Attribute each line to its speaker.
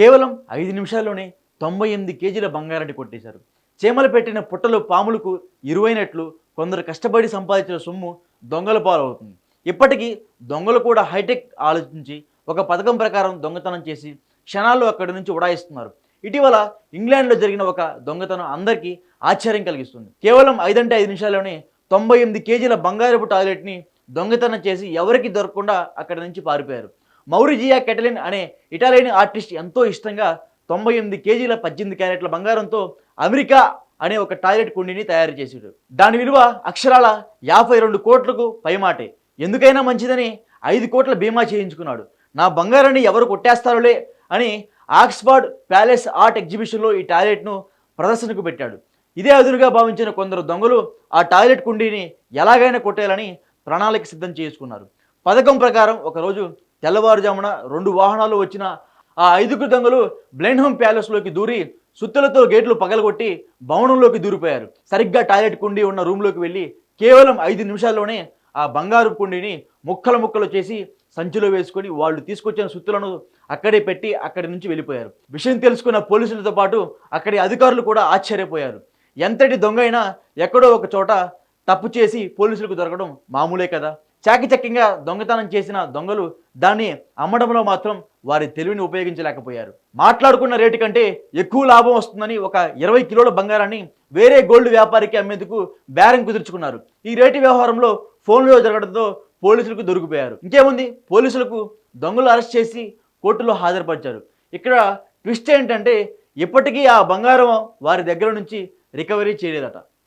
Speaker 1: కేవలం ఐదు నిమిషాల్లోనే తొంభై ఎనిమిది కేజీల బంగారాన్ని కొట్టేశారు. చీమలు పెట్టిన పుట్టలు పాములకు ఇరువైనట్లు కొందరు కష్టపడి సంపాదించిన సొమ్ము దొంగల పాలవుతుంది. ఇప్పటికీ దొంగలు కూడా హైటెక్ ఆలోచించి ఒక పథకం ప్రకారం దొంగతనం చేసి క్షణాల్లో అక్కడి నుంచి ఉడాయిస్తున్నారు. ఇటీవల ఇంగ్లాండ్లో జరిగిన ఒక దొంగతనం అందరికీ ఆశ్చర్యం కలిగిస్తుంది. కేవలం ఐదంటే ఐదు నిమిషాల్లోనే తొంభై ఎనిమిది కేజీల బంగారపు టాయిలెట్ని దొంగతనం చేసి ఎవరికి దొరకకుండా అక్కడి నుంచి పారిపోయారు. మౌరిజియా కెటలిన్ అనే ఇటాలియన్ ఆర్టిస్ట్ ఎంతో ఇష్టంగా తొంభై ఎనిమిది కేజీల పద్దెనిమిది క్యారెట్ల బంగారంతో అమెరికా అనే ఒక టాయిలెట్ కుండీని తయారు చేసాడు దాని విలువ అక్షరాల యాభై రెండు కోట్లకు పైమాటే. ఎందుకైనా మంచిదని ఐదు కోట్ల బీమా చేయించుకున్నాడు. నా బంగారాన్ని ఎవరు కొట్టేస్తారులే అని ఆక్స్ఫర్డ్ ప్యాలెస్ ఆర్ట్ ఎగ్జిబిషన్లో ఈ టాయిలెట్ను ప్రదర్శనకు పెట్టాడు. ఇదే అదునుగా భావించిన కొందరు దొంగలు ఆ టాయిలెట్ కుండీని ఎలాగైనా కొట్టేయాలని ప్రణాళిక సిద్ధం చేసుకున్నారు. పథకం ప్రకారం ఒకరోజు తెల్లవారుజామున రెండు వాహనాలు వచ్చిన ఆ ఐదుగురు దొంగలు బ్లెండ్హోమ్ ప్యాలెస్లోకి దూరి సుత్తులతో గేట్లు పగలగొట్టి భవనంలోకి దూరిపోయారు. సరిగ్గా టాయిలెట్ కుండీ ఉన్న రూమ్లోకి వెళ్ళి కేవలం ఐదు నిమిషాల్లోనే ఆ బంగారు కుండీని ముక్కలు ముక్కలు చేసి సంచిలో వేసుకొని వాళ్ళు తీసుకొచ్చిన సుత్తులను అక్కడే పెట్టి అక్కడి నుంచి వెళ్ళిపోయారు. విషయం తెలుసుకున్న పోలీసులతో పాటు అక్కడి అధికారులు కూడా ఆశ్చర్యపోయారు. ఎంతటి దొంగైనా ఎక్కడో ఒక చోట తప్పు చేసి పోలీసులకు దొరకడం మామూలే కదా. చాకిచక్యంగా దొంగతనం చేసిన దొంగలు దాన్ని అమ్మడంలో మాత్రం వారి తెలివిని ఉపయోగించలేకపోయారు. మాట్లాడుకున్న రేటు కంటే ఎక్కువ లాభం వస్తుందని ఒక ఇరవై కిలోల బంగారాన్ని వేరే గోల్డ్ వ్యాపారికి అమ్మేందుకు బేరం కుదుర్చుకున్నారు. ఈ రేటు వ్యవహారంలో ఫోన్లో జరగడంతో పోలీసులకు దొరికిపోయారు. ఇంకేముంది? పోలీసులకు దొంగలు అరెస్ట్ చేసి కోర్టులో హాజరుపరిచారు. ఇక్కడ ట్విస్ట్ ఏంటంటే ఇప్పటికీ ఆ బంగారం వారి దగ్గర నుంచి రికవరీ చేయలేదట.